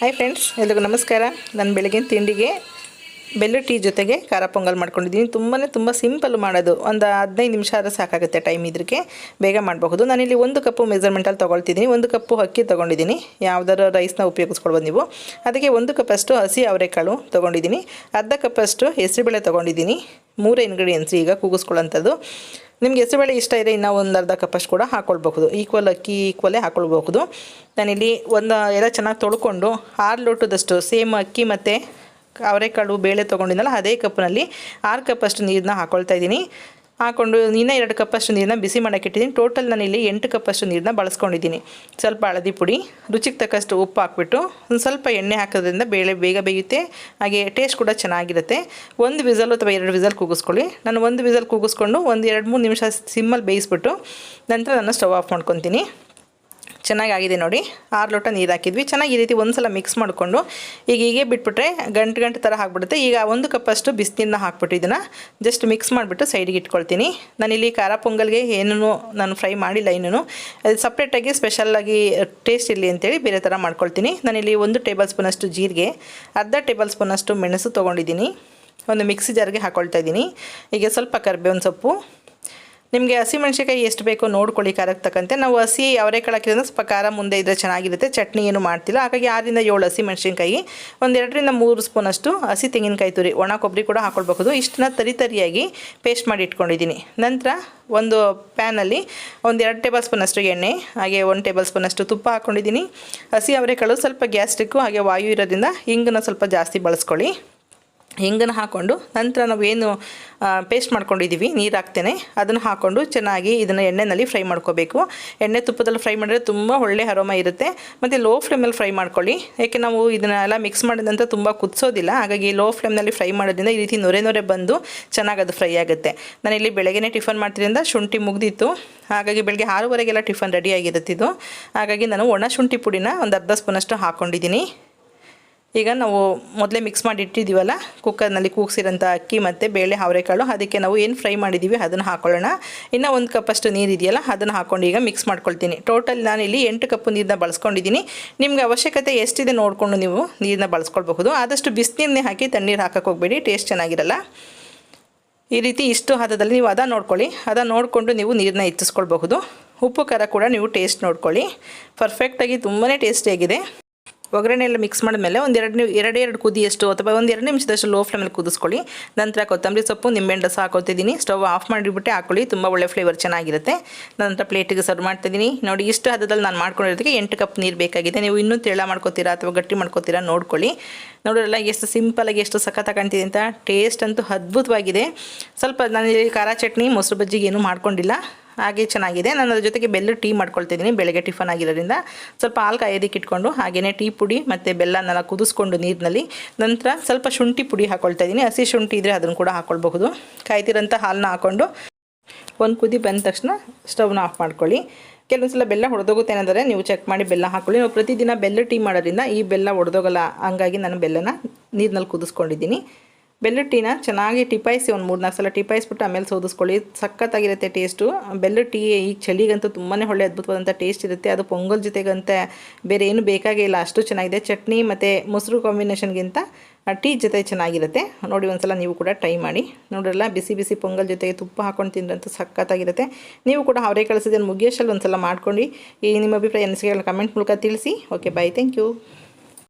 Hi friends ಎಲ್ರಿಗೂ ನಮಸ್ಕಾರ. ನಾನು ಬೆಳಗಿನ ತಿಂಡಿಗೆ ಬೆಲ್ಲ ಟೀ ಜೊತೆಗೆ ಖಾರ ಪೊಂಗಲ್ ಮಾಡ್ಕೊಂಡಿದ್ದೀನಿ. ತುಂಬಾ ತುಂಬ ಸಿಂಪಲ್ ಮಾಡೋದು. ಒಂದು ಹದಿನೈದು ನಿಮಿಷ ಆದರೆ ಸಾಕಾಗುತ್ತೆ ಟೈಮ್ ಇದಕ್ಕೆ ಬೇಗ ಮಾಡಬಹುದು. ನಾನಿಲ್ಲಿ ಒಂದು ಕಪ್ಪು ಮೆಜರ್ಮೆಂಟಲ್ಲಿ ತೊಗೊಳ್ತಿದ್ದೀನಿ. ಒಂದು ಕಪ್ಪು ಅಕ್ಕಿ ತೊಗೊಂಡಿದ್ದೀನಿ. ಯಾವ್ದಾದ್ರು ರೈಸ್ನ ಉಪಯೋಗಿಸ್ಕೊಳ್ಬೋದು ನೀವು. ಅದಕ್ಕೆ ಒಂದು ಕಪ್ಪಷ್ಟು ಹಸಿ ಅವರೆಕಾಳು ತೊಗೊಂಡಿದ್ದೀನಿ. ಅರ್ಧ ಕಪ್ಪಷ್ಟು ಹೆಸರುಬೇಳೆ ತೊಗೊಂಡಿದ್ದೀನಿ. ಮೂರು ಇಂಗ್ರೀಡಿಯೆಂಟ್ಸ್ ಈಗ ಕೂಗಿಸ್ಕೊಳ್ಳೋಂಥದ್ದು ನಿಮ್ಗೆ ಹೆಸರುಬೇಳೆ ಇಷ್ಟ ಇದೆ ಇನ್ನೂ ಒಂದು ಅರ್ಧ ಕಪ್ಪಷ್ಟು ಕೂಡ ಹಾಕ್ಕೊಳ್ಬಹುದು ಈಕ್ವಲ್ ಅಕ್ಕಿ ಈಕ್ವಲೇ ಹಾಕ್ಕೊಳ್ಬಹುದು ನಾನಿಲ್ಲಿ ಒಂದು, ಎಲ್ಲ ಚೆನ್ನಾಗಿ ತೊಳ್ಕೊಂಡು ಆರು ಲೋಟದಷ್ಟು ಸೇಮ್ ಅಕ್ಕಿ ಮತ್ತು ಅವರೆಕಾಳು ಬೇಳೆ ತೊಗೊಂಡಿದ್ದಲ್ಲ ಅದೇ ಕಪ್ನಲ್ಲಿ ಆರು ಕಪ್ಪಷ್ಟು ನೀರನ್ನ ಹಾಕೊಳ್ತಾ ಇದ್ದೀನಿ. ಹಾಕೊಂಡು ಇನ್ನೂ ಎರಡು ಕಪ್ಪಷ್ಟು ನೀರನ್ನ ಬಿಸಿ ಮಾಡೋಕೆ ಇಟ್ಟಿದ್ದೀನಿ. ಟೋಟಲ್ ಇಲ್ಲಿ ಎಂಟು ಕಪ್ಪಷ್ಟು ನೀರನ್ನ ಬಳಸ್ಕೊಂಡಿದ್ದೀನಿ. ಸ್ವಲ್ಪ ಹಳದಿ ಪುಡಿ, ರುಚಿಗೆ ತಕ್ಕಷ್ಟು ಉಪ್ಪು ಹಾಕ್ಬಿಟ್ಟು, ಒಂದು ಸ್ವಲ್ಪ ಎಣ್ಣೆ ಹಾಕೋದ್ರಿಂದ ಬೇಳೆ ಬೇಗ ಬೇಯುತ್ತೆ, ಹಾಗೆ ಟೇಸ್ಟ್ ಕೂಡ ಚೆನ್ನಾಗಿರುತ್ತೆ. ಒಂದು ವಿಸಲ್ ಅಥವಾ ಎರಡು ವಿಸಲ್ ಕೂಗಿಸ್ಕೊಳ್ಳಿ. ನಾನು ಒಂದು ವಿಸಲ್ ಕೂಗಿಸ್ಕೊಂಡು ಒಂದು ಎರಡು ಮೂರು ನಿಮಿಷ ಸಿಮ್ಮಲ್ಲಿ ಬೇಯಿಸ್ಬಿಟ್ಟು ನಂತರ ನಾನು ಸ್ಟವ್ ಆಫ್ ಮಾಡ್ಕೊತೀನಿ. ಚೆನ್ನಾಗಾಗಿದೆ ನೋಡಿ. ಆರು ಲೋಟ ನೀರು ಹಾಕಿದ್ವಿ. ಚೆನ್ನಾಗಿ ಈ ರೀತಿ ಒಂದು ಸಲ ಮಿಕ್ಸ್ ಮಾಡಿಕೊಂಡು ಈಗ ಹೀಗೆ ಬಿಟ್ಬಿಟ್ರೆ ಗಂಟು ಗಂಟು ಥರ ಹಾಕ್ಬಿಡುತ್ತೆ ಈಗ ಒಂದು ಕಪ್ಪಷ್ಟು ಬಿಸಿನೀರನ್ನ ಹಾಕ್ಬಿಟ್ಟು ಇದನ್ನು ಜಸ್ಟ್ ಮಿಕ್ಸ್ ಮಾಡಿಬಿಟ್ಟು ಸೈಡಿಗೆ ಇಟ್ಕೊಳ್ತೀನಿ. ನಾನಿಲ್ಲಿ ಖಾರ ಪೊಂಗಲ್ಗೆ ಏನೂ ನಾನು ಫ್ರೈ ಮಾಡಿಲ್ಲ ಇನ್ನೂ ಅದು ಸಪ್ರೇಟಾಗಿ ಸ್ಪೆಷಲ್ಲಾಗಿ ಟೇಸ್ಟ್ ಇರಲಿ ಅಂತೇಳಿ ಬೇರೆ ಥರ ಮಾಡ್ಕೊಳ್ತೀನಿ. ನಾನಿಲ್ಲಿ ಒಂದು ಟೇಬಲ್ ಸ್ಪೂನಷ್ಟು ಜೀರಿಗೆ, ಅರ್ಧ ಟೇಬಲ್ ಸ್ಪೂನಷ್ಟು ಮೆಣಸು ತೊಗೊಂಡಿದ್ದೀನಿ. ಒಂದು ಮಿಕ್ಸಿ ಜಾರ್ಗೆ ಹಾಕ್ಕೊಳ್ತಾ ಇದ್ದೀನಿ. ಈಗ ಸ್ವಲ್ಪ ಕರಿಬೇವಿನ ಸೊಪ್ಪು ನಿಮಗೆ ಹಸಿಮೆಣ್ಸಿಕಾಯಿ ಎಷ್ಟು ಬೇಕೋ ನೋಡ್ಕೊಳ್ಳಿ ಖಾರಕ್ಕೆ ತಕ್ಕಂತೆ. ನಾವು ಹಸಿ ಅವರೆಕಾಳು ಸ್ವಲ್ಪ ಖಾರ ಮುಂದೆ ಇದ್ದರೆ ಚೆನ್ನಾಗಿರುತ್ತೆ. ಚಟ್ನಿ ಏನು ಮಾಡ್ತಿಲ್ಲ. ಹಾಗಾಗಿ ಆರರಿಂದ ಏಳು ಹಸಿ ಮೆಣಸಿನ್ಕಾಯಿ, ಒಂದು ಎರಡರಿಂದ ಮೂರು ಸ್ಪೂನಷ್ಟು ಹಸಿ ತೆಂಗಿನಕಾಯಿ ತುರಿ, ಒಣ ಕೊಬ್ಬರಿ ಕೂಡ ಹಾಕ್ಕೊಳ್ಬಹುದು ಇಷ್ಟನ್ನ ತರಿ ತರಿಯಾಗಿ ಪೇಸ್ಟ್ ಮಾಡಿ ಇಟ್ಕೊಂಡಿದ್ದೀನಿ. ನಂತರ ಒಂದು ಪ್ಯಾನಲ್ಲಿ ಒಂದು ಎರಡು ಟೇಬಲ್ ಸ್ಪೂನಷ್ಟು ಎಣ್ಣೆ, ಹಾಗೆ ಒಂದು ಟೇಬಲ್ ಸ್ಪೂನಷ್ಟು ತುಪ್ಪ ಹಾಕ್ಕೊಂಡಿದ್ದೀನಿ ಹಸಿ ಅವರೆಕಾಳು ಸ್ವಲ್ಪ ಗ್ಯಾಸ್ಟ್ರಿಕ್ಕು ಹಾಗೆ ವಾಯು ಇರೋದ್ರಿಂದ ಹಿಂಗನ್ನು ಸ್ವಲ್ಪ ಜಾಸ್ತಿ ಬಳಸ್ಕೊಳ್ಳಿ. ಹಿಂಗನ್ನು ಹಾಕ್ಕೊಂಡು ನಂತರ ನಾವೇನು ಪೇಸ್ಟ್ ಮಾಡ್ಕೊಂಡಿದ್ದೀವಿ ನೀರು ಹಾಕ್ತೇನೆ. ಅದನ್ನು ಹಾಕ್ಕೊಂಡು ಚೆನ್ನಾಗಿ ಇದನ್ನು ಎಣ್ಣೆಯಲ್ಲಿ ಫ್ರೈ ಮಾಡ್ಕೋಬೇಕು. ಎಣ್ಣೆ ತುಪ್ಪದಲ್ಲಿ ಫ್ರೈ ಮಾಡಿದ್ರೆ ತುಂಬ ಒಳ್ಳೆ ಹರೋಮ ಇರುತ್ತೆ. ಮತ್ತು ಲೋ ಫ್ಲೇಮಲ್ಲಿ ಫ್ರೈ ಮಾಡ್ಕೊಳ್ಳಿ. ಯಾಕೆ ನಾವು ಇದನ್ನೆಲ್ಲ ಮಿಕ್ಸ್ ಮಾಡಿದಂಥ ತುಂಬ ಕುದಿಸೋದಿಲ್ಲ. ಹಾಗಾಗಿ ಲೋ ಫ್ಲೇಮ್ನಲ್ಲಿ ಫ್ರೈ ಮಾಡೋದ್ರಿಂದ ಈ ರೀತಿ ನೊರೆ ನೊರೆ ಬಂದು ಚೆನ್ನಾಗಿ ಅದು ಫ್ರೈ ಆಗುತ್ತೆ. ನಾನಿಲ್ಲಿ ಬೆಳಗ್ಗೆ ಟಿಫನ್ ಮಾಡ್ತಿದ್ರಿಂದ ಶುಂಠಿ ಮುಗ್ದಿತ್ತು. ಹಾಗಾಗಿ ಬೆಳಗ್ಗೆ ಆರೂವರೆಗೆಲ್ಲ ಟಿಫನ್ ರೆಡಿ ಆಗಿರುತ್ತೆ ಹಾಗಾಗಿ ನಾನು ಒಣ ಶುಂಠಿ ಪುಡಿನ ಒಂದು ಅರ್ಧ ಸ್ಪೂನಷ್ಟು ಹಾಕ್ಕೊಂಡಿದ್ದೀನಿ ಈಗ ನಾವು ಮೊದಲೇ ಮಿಕ್ಸ್ ಮಾಡಿ ಇಟ್ಟಿದ್ದೀವಲ್ಲ? ಕುಕ್ಕರ್ನಲ್ಲಿ ಕೂಗಿಸಿರೋಂಥ ಅಕ್ಕಿ ಮತ್ತು ಬೇಳೆ ಅವರೆಕಾಳು ಅದಕ್ಕೆ ನಾವು ಏನು ಫ್ರೈ ಮಾಡಿದ್ದೀವಿ ಅದನ್ನು ಹಾಕೊಳ್ಳೋಣ. ಇನ್ನು ಒಂದು ಕಪ್ಪಷ್ಟು ನೀರು ಇದೆಯಲ್ಲ, ಅದನ್ನು ಹಾಕ್ಕೊಂಡು ಈಗ ಮಿಕ್ಸ್ ಮಾಡ್ಕೊಳ್ತೀನಿ. ಟೋಟಲ್ ನಾನಿಲ್ಲಿ ಎಂಟು ಕಪ್ಪು ನೀರನ್ನ ಬಳಸ್ಕೊಂಡಿದ್ದೀನಿ. ನಿಮ್ಗೆ ಅವಶ್ಯಕತೆ ಎಷ್ಟಿದೆ ನೋಡಿಕೊಂಡು ನೀವು ನೀರನ್ನ ಬಳಸ್ಕೊಳ್ಬಹುದು. ಆದಷ್ಟು ಬಿಸಿನೀರನ್ನೇ ಹಾಕಿ ತಣ್ಣೀರು ಹಾಕಕ್ಕೆ ಹೋಗಬೇಡಿ ಟೇಸ್ಟ್ ಚೆನ್ನಾಗಿರಲ್ಲ. ಈ ರೀತಿ ಇಷ್ಟು ಹದದಲ್ಲಿ ನೀವು ಅದ ನೋಡ್ಕೊಳ್ಳಿ. ಅದ ನೋಡಿಕೊಂಡು ನೀವು ನೀರನ್ನ ಹೆಚ್ಚಿಸ್ಕೊಳ್ಬಹುದು. ಉಪ್ಪು ಖಾರ ಕೂಡ ನೀವು ಟೇಸ್ಟ್ ನೋಡ್ಕೊಳ್ಳಿ. ಪರ್ಫೆಕ್ಟಾಗಿ ತುಂಬಾ ಟೇಸ್ಟಿಯಾಗಿದೆ ಒಗ್ಗರಣೆ ಎಲ್ಲ ಮಿಕ್ಸ್ ಮಾಡಿದ್ಮೇಲೆ ಒಂದು ಎರಡು ನೀವು ಎರಡೇ ಎರಡು ಕುದಿಯಷ್ಟು ಅಥವಾ ಒಂದು ಎರಡು ನಿಮಿಷದಷ್ಟು ಲೋ ಫ್ಲೇಮಲ್ಲಿ ಕುದಿಸ್ಕೊಳ್ಳಿ. ನಂತರ ಕೊತ್ತಂಬರಿ ಸೊಪ್ಪು, ನಿಂಬೆಹಣ್ಣು ರಸ ಹಾಕೋತಿದ್ದೀನಿ ಸ್ಟವ್ ಆಫ್ ಮಾಡಿಬಿಟ್ಟು ಹಾಕೊಳ್ಳಿ. ತುಂಬ ಒಳ್ಳೆ ಫ್ಲೇವರ್ ಚೆನ್ನಾಗಿರುತ್ತೆ. ನಂತರ ಪ್ಲೇಟಿಗೆ ಸರ್ವ್ ಮಾಡ್ತಿದ್ದೀನಿ. ನೋಡಿ, ಇಷ್ಟು ಹದದಲ್ಲಿ ನಾನು ಮಾಡ್ಕೊಂಡಿರೋದಕ್ಕೆ ಎಂಟು ಕಪ್ ನೀರು ಬೇಕಾಗಿದೆ. ನೀವು ಇನ್ನೂ ತೆಳ ಮಾಡ್ಕೋತೀರಾ ಅಥವಾ ಗಟ್ಟಿ ಮಾಡ್ಕೋತೀರಾ ನೋಡ್ಕೊಳ್ಳಿ. ನೋಡೋಲ್ಲ ಎಷ್ಟು ಸಿಂಪಲಾಗಿ ಎಷ್ಟು ಸಖತ್ ಕಾಣ್ತಿದೆ ಅಂತ. ಟೇಸ್ಟ್ ಅಂತೂ ಅದ್ಭುತವಾಗಿದೆ. ಸ್ವಲ್ಪ ನಾನು ಖಾರ ಚಟ್ನಿ, ಮೊಸರು ಬಜ್ಜಿಗೆ ಏನೂ ಮಾಡ್ಕೊಂಡಿಲ್ಲ. ಹಾಗೆ ಚೆನ್ನಾಗಿದೆ. ನಾನು ಅದ್ರ ಜೊತೆಗೆ ಬೆಲ್ಲ ಟೀ ಮಾಡ್ಕೊಳ್ತಿದ್ದೀನಿ ಬೆಳಗ್ಗೆ ಟಿಫನ್ ಆಗಿರೋದ್ರಿಂದ ಸ್ವಲ್ಪ ಹಾಲು ಕಾಯೋದಕ್ಕೆ ಇಟ್ಕೊಂಡು ಹಾಗೆಯೇ ಟೀ ಪುಡಿ ಮತ್ತು ಬೆಲ್ಲನೆಲ್ಲ ಕುದಿಸ್ಕೊಂಡು ನೀರಿನಲ್ಲಿ ನಂತರ ಸ್ವಲ್ಪ ಶುಂಠಿ ಪುಡಿ ಹಾಕ್ಕೊಳ್ತಾ ಇದ್ದೀನಿ ಹಸಿ ಶುಂಠಿ ಇದ್ದರೆ ಅದನ್ನು ಕೂಡ ಹಾಕ್ಕೊಳ್ಬಹುದು ಕಾಯ್ತಿರೋಂಥ ಹಾಲನ್ನ ಹಾಕ್ಕೊಂಡು ಒಂದು ಕುದಿ ಬಂದ ತಕ್ಷಣ ಸ್ಟವ್ನ ಆಫ್ ಮಾಡ್ಕೊಳ್ಳಿ. ಕೆಲವೊಂದು ಸಲ ಬೆಲ್ಲ ಹೊಡೆದೋಗುತ್ತೆ ಏನಂದರೆ ನೀವು ಚೆಕ್ ಮಾಡಿ ಬೆಲ್ಲ ಹಾಕ್ಕೊಳ್ಳಿ ನಾವು ಪ್ರತಿದಿನ ಬೆಲ್ಲ ಟೀ ಮಾಡೋದ್ರಿಂದ ಈ ಬೆಲ್ಲ ಹೊಡೆದೋಗಲ್ಲ ಹಂಗಾಗಿ ನಾನು ಬೆಲ್ಲನ ನೀರಿನಲ್ಲಿ ಕುದಿಸ್ಕೊಂಡಿದ್ದೀನಿ. ಬೆಲ್ಲದ ಟೀನ ಚೆನ್ನಾಗಿ ಟಿಪಾಯಿಸಿ ಒಂದು ಮೂರು ನಾಲ್ಕು ಸಲ ಟಿಪಾಯಿಸ್ಬಿಟ್ಟು ಆಮೇಲೆ ಸೋದಿಸ್ಕೊಳ್ಳಿ. ಸಖತ್ತಾಗಿರುತ್ತೆ ಟೇಸ್ಟು. ಬೆಲ್ಲದ ಟೀ ಈಗ ಚಳಿಗಂತೂ ತುಂಬಾ ಒಳ್ಳೆ ಅದ್ಭುತವಾದಂಥ ಟೇಸ್ಟ್ ಇರುತ್ತೆ. ಅದು ಪೊಂಗಲ್ ಜೊತೆಗಂತೆ ಬೇರೆ ಏನು ಬೇಕಾಗೇ ಇಲ್ಲ. ಅಷ್ಟು ಚೆನ್ನಾಗಿದೆ. ಚಟ್ನಿ ಮತ್ತು ಮೊಸರು ಕಾಂಬಿನೇಷನ್ಗಿಂತ ಟೀ ಜೊತೆ ಚೆನ್ನಾಗಿರುತ್ತೆ. ನೋಡಿ ಒಂದ್ಸಲ ನೀವು ಕೂಡ ಟ್ರೈ ಮಾಡಿ. ನೋಡಿರಲ್ಲ, ಬಿಸಿ ಬಿಸಿ ಪೊಂಗಲ್ ಜೊತೆಗೆ ತುಪ್ಪ ಹಾಕೊಂಡು ತಿಂದ್ರಂತೂ ಸಖತ್ತಾಗಿರುತ್ತೆ. ನೀವು ಕೂಡ ಅವರೇ ಕಳಿಸಿದ್ರೆ ಮುಗಿಯೋಷ್ಟಲ್ಲಿ ಒಂದು ಸಲ ಮಾಡ್ಕೊಂಡು ಈ ನಿಮ್ಮ ಅಭಿಪ್ರಾಯ ಅನಿಸಿಕೆಗಳ ಕಮೆಂಟ್ ಮೂಲಕ ತಿಳಿಸಿ. Okay bye thank you